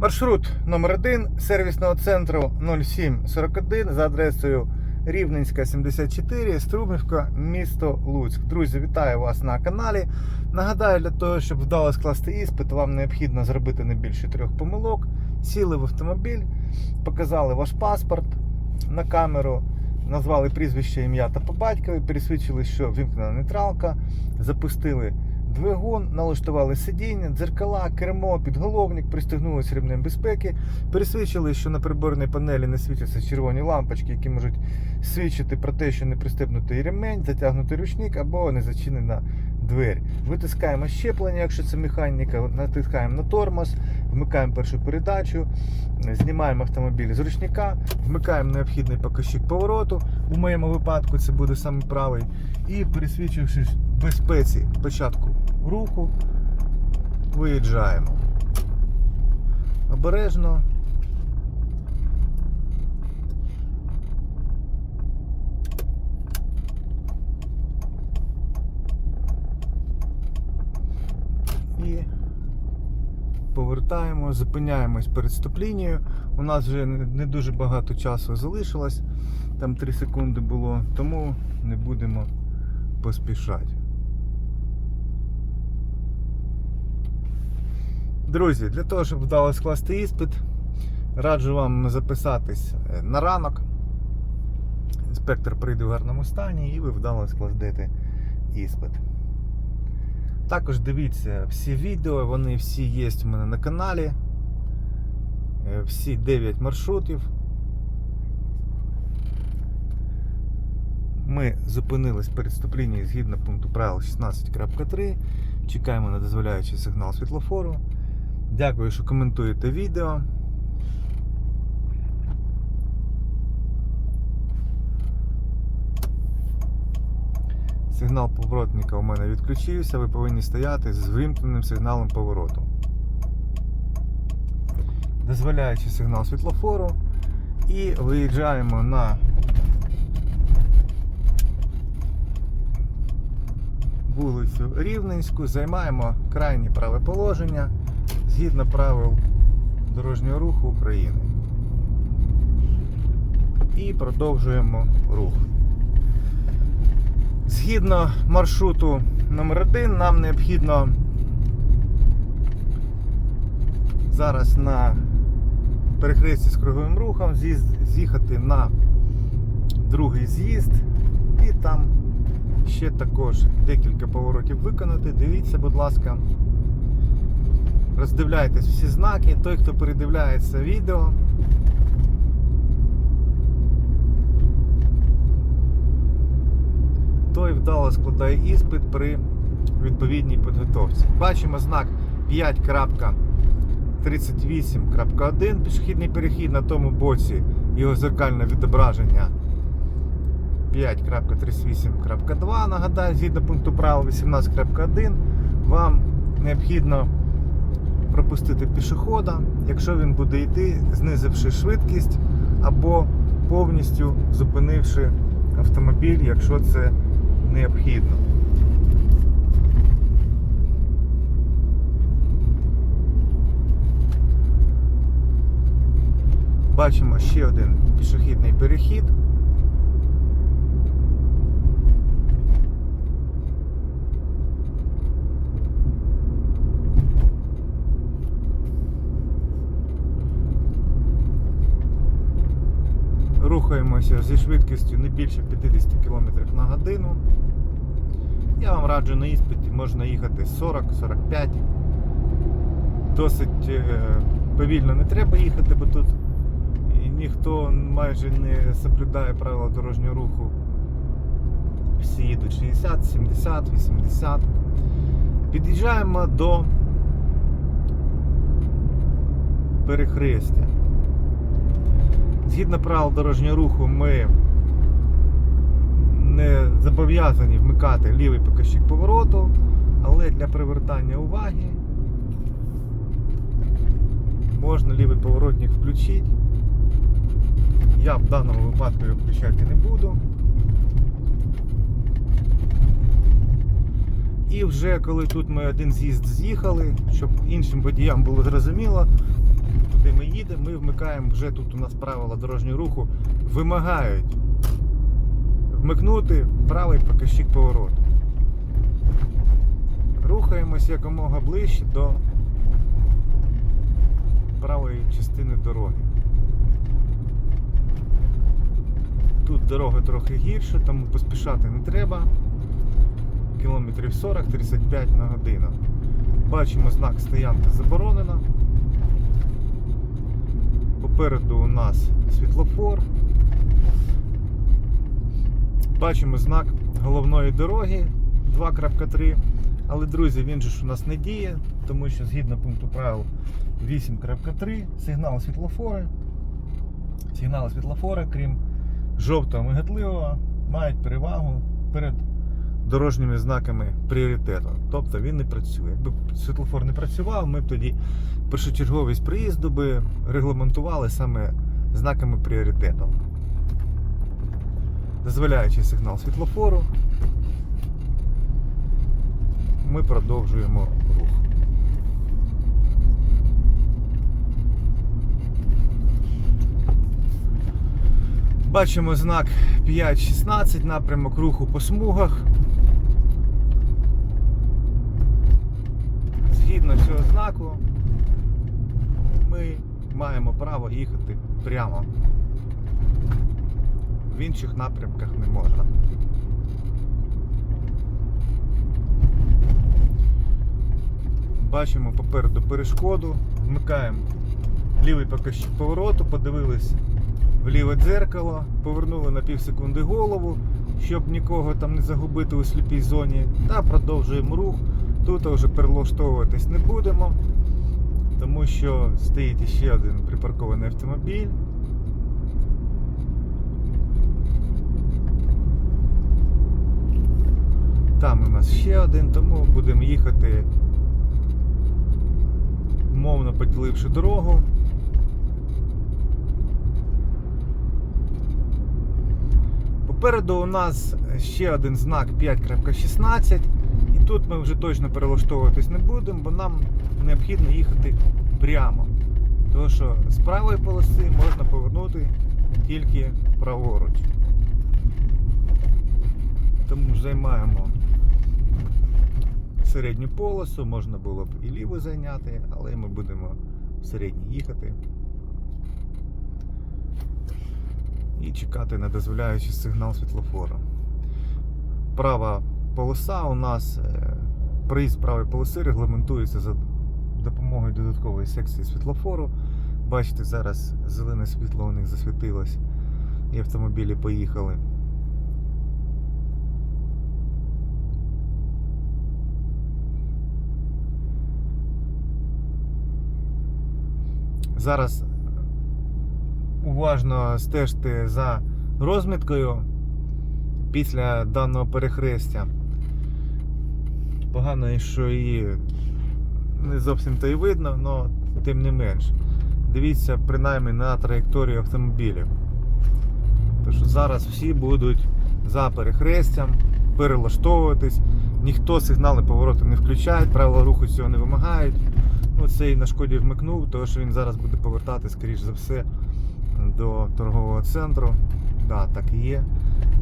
Маршрут номер 1 сервісного центру 0741 за адресою Рівненська 74, Струмівка, місто Луцьк. Друзі, вітаю вас на каналі. Нагадаю, для того, щоб вдало скласти іспит, вам необхідно зробити не більше трьох помилок. Сіли в автомобіль, показали ваш паспорт на камеру, назвали прізвище, ім'я та по батькові, пересвідчили, що вимкнена нейтралка, запустили двигун, налаштували сидіння, дзеркала, кермо, підголовник, пристегнули ремнем безпеки, пересвідчили, що на приборній панелі не світяться червоні лампочки, які можуть свідчити про те, що не пристебнутий ремень, затягнутий ручник або не зачинена двері. Витискаємо щеплення, якщо це механіка, натискаємо на тормоз, вмикаємо першу передачу, знімаємо автомобіль з ручника, вмикаємо необхідний показчик повороту. У моєму випадку це буде саме правий. І пересвідчивши безпеці початку руху, виїжджаємо. Обережно. І повертаємо, зупиняємось перед стоп-лінією. У нас вже не дуже багато часу залишилось, там 3 секунди було, тому не будемо поспішати. Друзі, для того, щоб вдало скласти іспит, раджу вам записатись е, на ранок. Інспектор прийде в гарному стані і ви вдало складете іспит. Також дивіться всі відео, вони всі є у мене на каналі. Е, Всі 9 маршрутів. Ми зупинились перед стоп-лінією згідно пункту правил 16.3. Чекаємо на дозволяючий сигнал світлофору. Дякую, що коментуєте відео. Сигнал поворотника у мене відключився, ви повинні стояти з вимкненим сигналом повороту. Дозволяючи сигнал світлофору і виїжджаємо на вулицю Рівненську, займаємо крайнє праве положення згідно правил дорожнього руху України. І продовжуємо рух. Згідно маршруту номер 1 нам необхідно зараз на перехресті з круговим рухом з'їхати на другий з'їзд і там ще також декілька поворотів виконати. Дивіться, будь ласка, роздивляйтесь всі знаки. Той, хто передивляється відео, той вдало складає іспит при відповідній підготовці. Бачимо знак 5.38.1, пішохідний перехід на тому боці, його зеркальне відображення 5.38.2. Нагадаю, згідно пункту правил 18.1, вам необхідно пропустити пішохода, якщо він буде йти, знизивши швидкість або повністю зупинивши автомобіль, якщо це необхідно. Бачимо ще один пішохідний перехід. Рухаємося зі швидкістю не більше 50 км на годину. Я вам раджу на іспиті можна їхати 40-45. Досить е, повільно не треба їхати, бо тут ніхто майже не соблюдає правила дорожнього руху. Всі їдуть 60, 70, 80. Під'їжджаємо до перехрестя. Згідно правил дорожнього руху, ми не зобов'язані вмикати лівий показчик повороту, але для привертання уваги можна лівий поворотник включити. Я в даному випадку його включати не буду. І вже коли тут ми один з'їзд з'їхали, щоб іншим водіям було зрозуміло, куди ми їдемо, ми вмикаємо вже тут у нас правила дорожнього руху вимагають вмикнути правий показчик повороту. Рухаємось якомога ближче до правої частини дороги. Тут дорога трохи гірша, тому поспішати не треба. Кілометрів 40-35 на годину. Бачимо знак стоянка заборонена. Попереду у нас світлофор. Бачимо знак головної дороги 2.3. Але, друзі, він же ж у нас не діє, тому що згідно пункту правил 8.3 сигнал світлофори. Сигнали світлофора, крім жовтого мигатливого, мають перевагу перед дорожніми знаками пріоритету. Тобто він не працює. Якби світлофор не працював, ми б тоді першочерговість приїзду би регламентували саме знаками пріоритету. Дозволяючи сигнал світлофору, ми продовжуємо рух. Бачимо знак 5.16, напрямок руху по смугах. Згідно цього знаку, ми маємо право їхати прямо. В інших напрямках не можна. Бачимо попереду перешкоду, вмикаємо лівий показчик повороту, подивились в ліве дзеркало, повернули на пів секунди голову, щоб нікого там не загубити у сліпій зоні, та продовжуємо рух. Тут вже перелаштовуватись не будемо, тому що стоїть ще один припаркований автомобіль. Там у нас ще один, тому будемо їхати, мовно поділивши дорогу. Попереду у нас ще один знак 5.16, і тут ми вже точно перелаштовуватись не будемо, бо нам необхідно їхати прямо. Тому що з правої полоси можна повернути тільки праворуч. Тому займаємо середню полосу, можна було б і ліву зайняти, але ми будемо в середній їхати. І чекати на дозволяючий сигнал світлофору. Права полоса у нас, е, приїзд правої полоси регламентується за допомогою додаткової секції світлофору. Бачите, зараз зелене світло у них засвітилось і автомобілі поїхали. Зараз уважно стежте за розміткою після даного перехрестя. Погано, що її не зовсім то і видно, але тим не менш. Дивіться принаймні на траєкторію автомобілів. Тому що зараз всі будуть за перехрестям перелаштовуватись, ніхто сигнали повороту не включає, правила руху цього не вимагають. Ну, цей на шкоді вмикнув, тому що він зараз буде повертати, скоріш за все, до торгового центру. Да, так і є.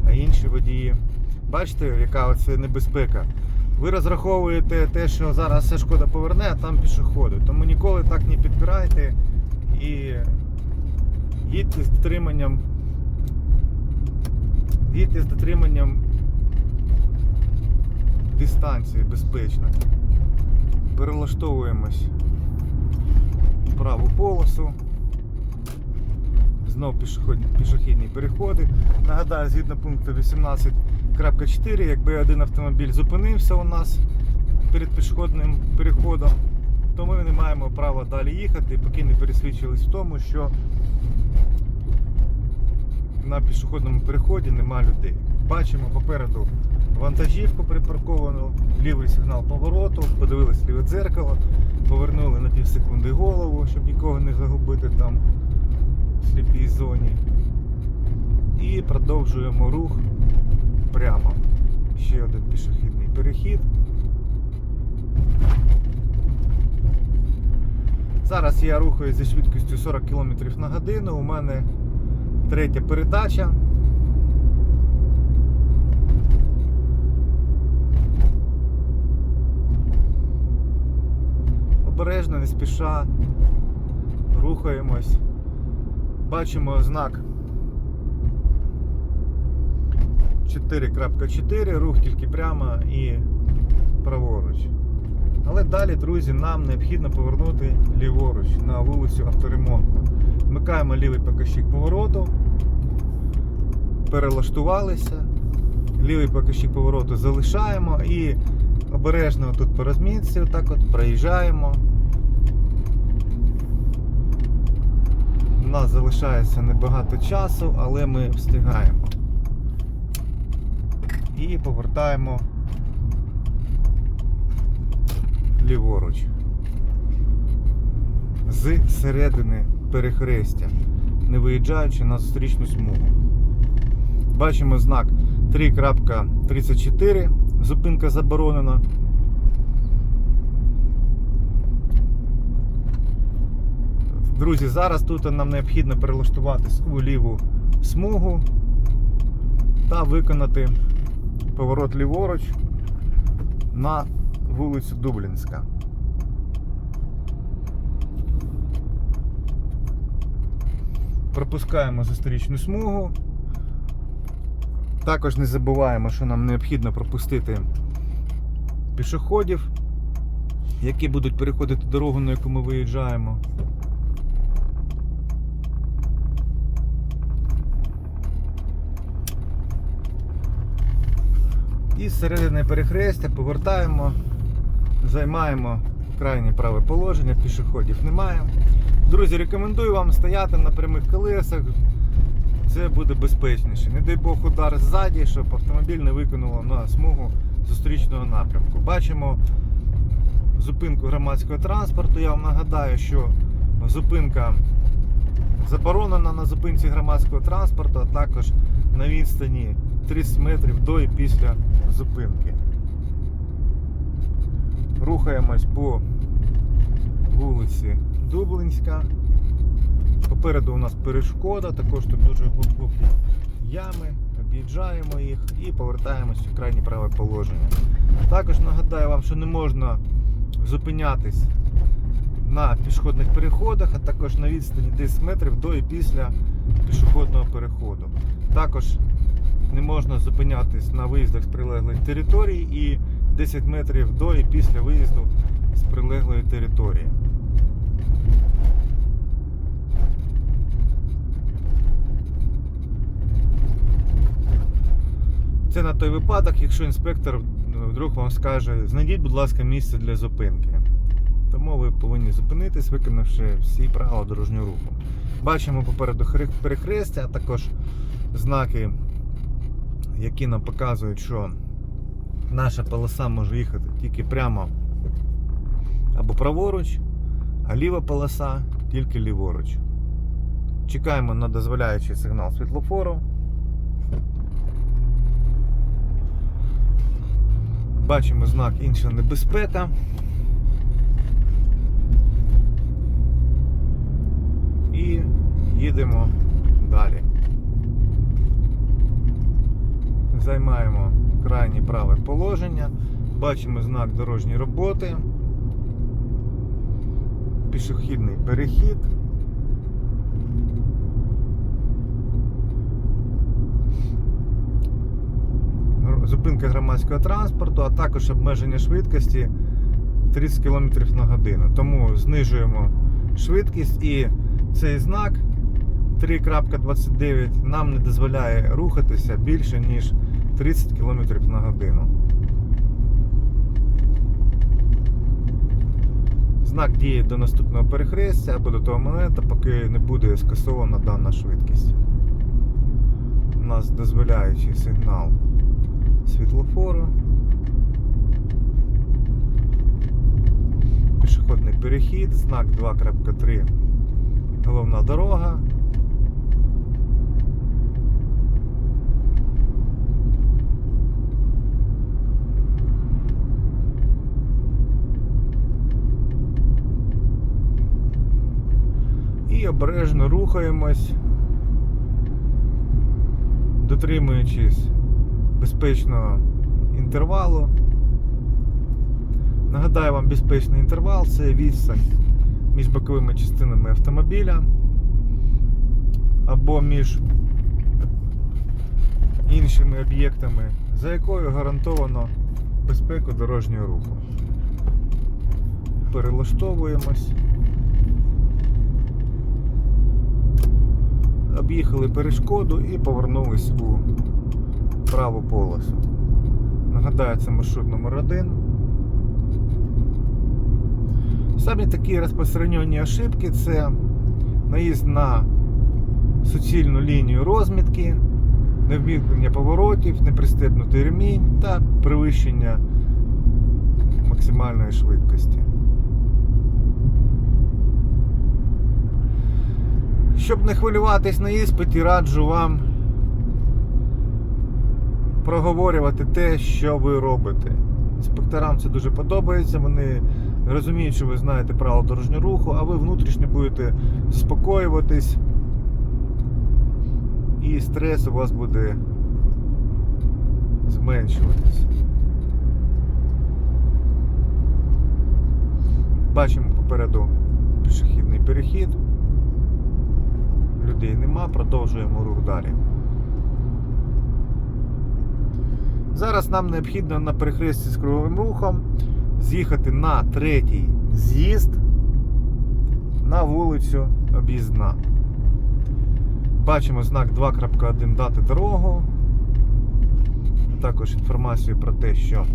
А інші водії. Бачите, яка оце небезпека? Ви розраховуєте те, що зараз все шкода поверне, а там пішоходи. Тому ніколи так не підбирайте і їдьте з дотриманням. Їдьте з дотриманням дистанції безпечно. Перелаштовуємось в праву полосу. Знов пішохідні, переходи. Нагадаю, згідно пункту 18.4, якби один автомобіль зупинився у нас перед пішохідним переходом, то ми не маємо права далі їхати, поки не пересвідчились в тому, що на пішохідному переході нема людей. Бачимо попереду вантажівку припарковану, лівий сигнал повороту, подивились ліве дзеркало, повернули на пів секунди голову, щоб нікого не загубити там в сліпій зоні. І продовжуємо рух прямо. Ще один пішохідний перехід. Зараз я рухаюся зі швидкістю 40 км на годину. У мене третя передача. Обережно, не спіша, рухаємось. Бачимо знак 4.4, рух тільки прямо і праворуч. Але далі, друзі, нам необхідно повернути ліворуч на вулицю Авторемонтну. Вмикаємо лівий показчик повороту, перелаштувалися, лівий показчик повороту залишаємо і обережно тут по розмітці, отак от проїжджаємо. У нас залишається небагато часу, але ми встигаємо. І повертаємо ліворуч. З середини перехрестя, не виїжджаючи на зустрічну смугу. Бачимо знак 3.34. Зупинка заборонена. Друзі, зараз тут нам необхідно перелаштуватись у ліву смугу та виконати поворот ліворуч на вулицю Дублінська. Пропускаємо зустрічну смугу. Також не забуваємо, що нам необхідно пропустити пішоходів, які будуть переходити дорогу, на яку ми виїжджаємо. І з середини перехрестя повертаємо, займаємо крайнє праве положення, пішоходів немає. Друзі, рекомендую вам стояти на прямих колесах. Це буде безпечніше. Не дай Бог удар ззаді, щоб автомобіль не виконував на смугу зустрічного напрямку. Бачимо зупинку громадського транспорту. Я вам нагадаю, що зупинка заборонена на зупинці громадського транспорту, а також на відстані 30 метрів до і після зупинки. Рухаємось по вулиці Дублинська. Попереду у нас перешкода, також тут дуже глибокі ями, об'їжджаємо їх і повертаємось в крайнє праве положення. Також нагадаю вам, що не можна зупинятись на пішохідних переходах, а також на відстані 10 метрів до і після пішохідного переходу. Також не можна зупинятись на виїздах з прилеглих територій і 10 метрів до і після виїзду з прилеглої території. Це на той випадок, якщо інспектор вдруг вам скаже, знайдіть, будь ласка, місце для зупинки. Тому ви повинні зупинитись, виконавши всі правила дорожнього руху. Бачимо попереду перехрестя, а також знаки, які нам показують, що наша полоса може їхати тільки прямо або праворуч, а ліва полоса тільки ліворуч. Чекаємо на дозволяючий сигнал світлофору. Бачимо знак інша небезпека. І їдемо далі. Займаємо крайнє праве положення, бачимо знак дорожньої роботи, пішохідний перехід. Зупинка громадського транспорту, а також обмеження швидкості 30 км на годину. Тому знижуємо швидкість і цей знак 3.29 нам не дозволяє рухатися більше, ніж 30 км на годину. Знак діє до наступного перехрестя або до того моменту, поки не буде скасована дана швидкість. У нас дозволяючий сигнал світлофору. Пішохідний перехід, знак 2.3, головна дорога. Обережно рухаємось, дотримуючись безпечного інтервалу. Нагадаю вам, безпечний інтервал це відстань між боковими частинами автомобіля або між іншими об'єктами, за якою гарантовано безпеку дорожнього руху. Перелаштовуємось. Об'їхали перешкоду і повернулись у праву полосу. Нагадаю, це маршрут номер 1 Самі такі розпространені ошибки це наїзд на суцільну лінію розмітки, невмікнення поворотів, непристебнутий ремінь та перевищення максимальної швидкості. Щоб не хвилюватись на іспиті, раджу вам проговорювати те, що ви робите. Інспекторам це дуже подобається, вони розуміють, що ви знаєте правила дорожнього руху, а ви внутрішньо будете заспокоюватись, і стрес у вас буде зменшуватись. Бачимо попереду пішохідний перехід. Людей нема, продовжуємо рух далі. Зараз нам необхідно на перехресті з круговим рухом з'їхати на третій з'їзд на вулицю Об'їзна. Бачимо знак 2.1 дати дорогу. Також інформацію про те, що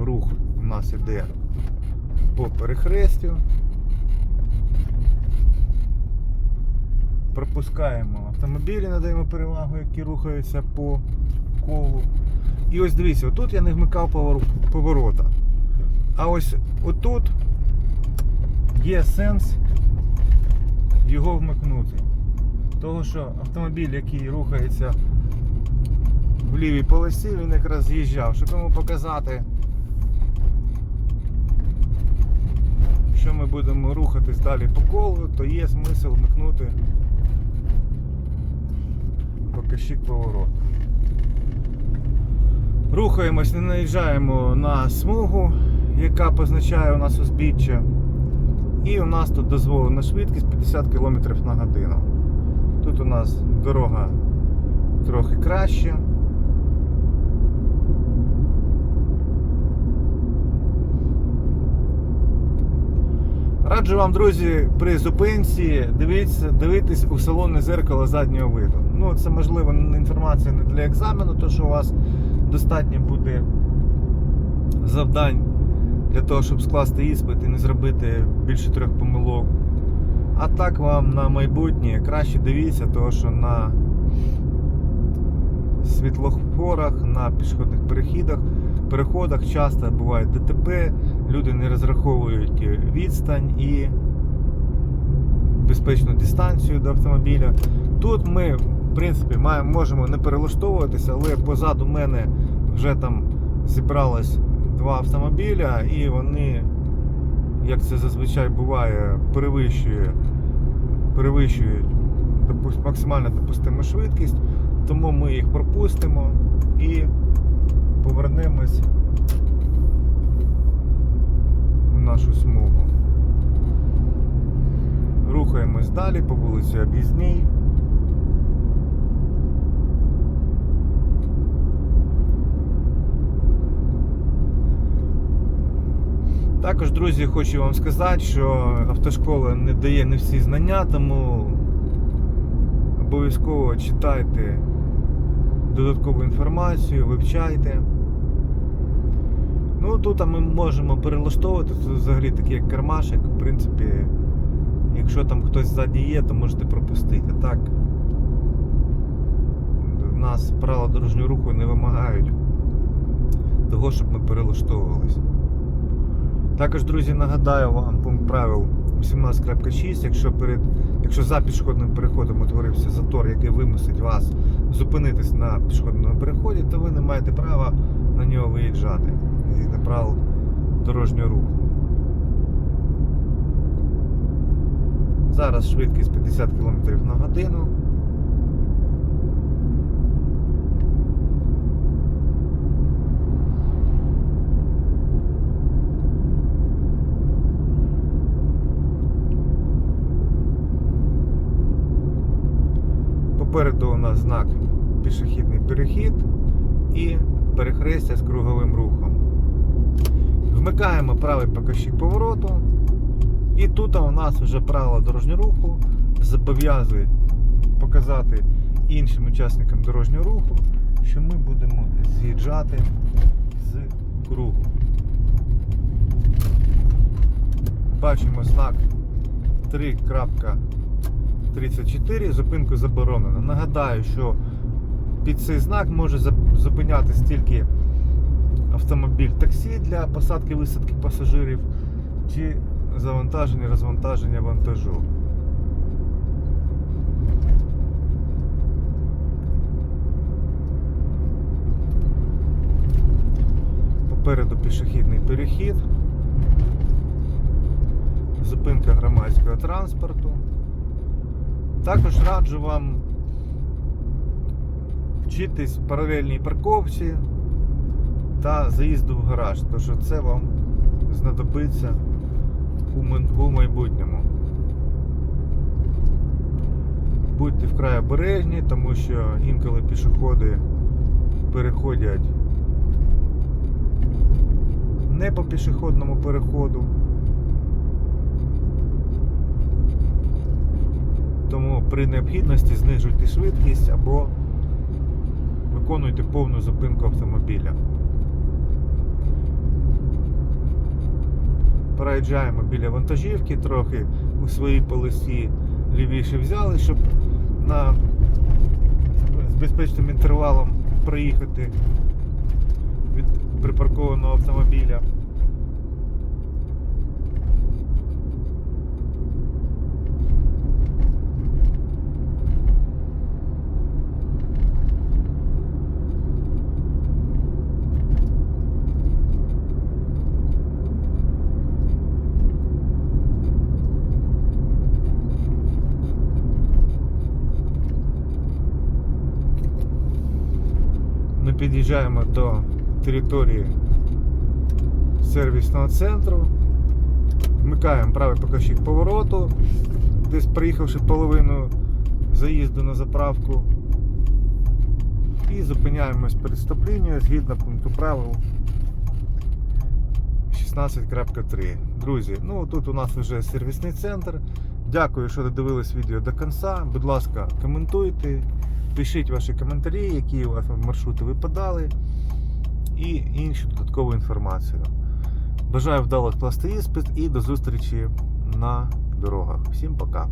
рух у нас іде по перехрестю. Пропускаємо автомобілі, надаємо перевагу, які рухаються по колу. І ось дивіться, отут я не вмикав поворота. А ось отут є сенс його вмикнути. Того, що автомобіль, який рухається в лівій полосі, він якраз з'їжджав. Щоб йому показати, що ми будемо рухатись далі по колу, то є смисл вмикнути показчик повороту. Рухаємось, не наїжджаємо на смугу, яка позначає у нас узбіччя. І у нас тут дозволена швидкість 50 км на годину. Тут у нас дорога трохи краще. Раджу вам, друзі, при зупинці дивіться, дивитись у салонне зеркало заднього виду. Ну, це можливо інформація не для екзамену, то що у вас достатньо буде завдань для того, щоб скласти іспит і не зробити більше трьох помилок. А так вам на майбутнє краще дивіться, тому що на світлофорах, на пішохідних перехідах, переходах часто бувають ДТП, люди не розраховують відстань і безпечну дистанцію до автомобіля. Тут ми, в принципі, можемо не перелаштовуватися, але позаду мене вже там зібралось два автомобіля, і вони, як це зазвичай буває, перевищує, перевищують максимально допустиму швидкість, тому ми їх пропустимо і повернемось в нашу смугу. Рухаємось далі по вулиці Об'їзній. Також, друзі, хочу вам сказати, що автошкола не дає не всі знання, тому обов'язково читайте додаткову інформацію, вивчайте. Ну тут ми можемо перелаштовувати, це взагалі такий як кармашик, в принципі, якщо там хтось ззаді є, то можете пропустити. Так, в нас правила дорожнього руху не вимагають того, щоб ми перелаштовувалися. Також, друзі, нагадаю вам пункт правил 18.6. Якщо перед, якщо за пішохідним переходом утворився затор, який вимусить вас зупинитись на пішохідному переході, то ви не маєте права на нього виїжджати згідно правил дорожнього руху. Зараз швидкість 50 км на годину. Попереду у нас знак пішохідний перехід і перехрестя з круговим рухом. Вмикаємо правий покажчик повороту. І тут у нас вже правила дорожнього руху зобов'язують показати іншим учасникам дорожнього руху, що ми будемо з'їжджати з кругу. Бачимо знак 3.34, зупинку заборонено. Нагадаю, що під цей знак може зупинятись тільки автомобіль таксі для посадки висадки пасажирів чи завантаження розвантаження вантажу. Попереду пішохідний перехід, зупинка громадського транспорту. Також раджу вам вчитись в паралельній парковці та заїзду в гараж, тому що це вам знадобиться у майбутньому. Будьте вкрай обережні, тому що інколи пішоходи переходять не по пішохідному переходу. Тому при необхідності знижуйте швидкість або виконуйте повну зупинку автомобіля. Проїжджаємо біля вантажівки, трохи у своїй полосі лівіше взяли, щоб на, з безпечним інтервалом проїхати від припаркованого автомобіля. Ми під'їжджаємо до території сервісного центру. Вмикаємо правий покажчик повороту, десь приїхавши половину заїзду на заправку. І зупиняємось перед стоп-лінією згідно пункту правил 16.3. Друзі, ну тут у нас вже сервісний центр. Дякую, що додивились відео до кінця. Будь ласка, коментуйте, пишіть ваші коментарі, які у вас маршрути випадали, і іншу додаткову інформацію. Бажаю вдало класти іспит і до зустрічі на дорогах. Всім пока!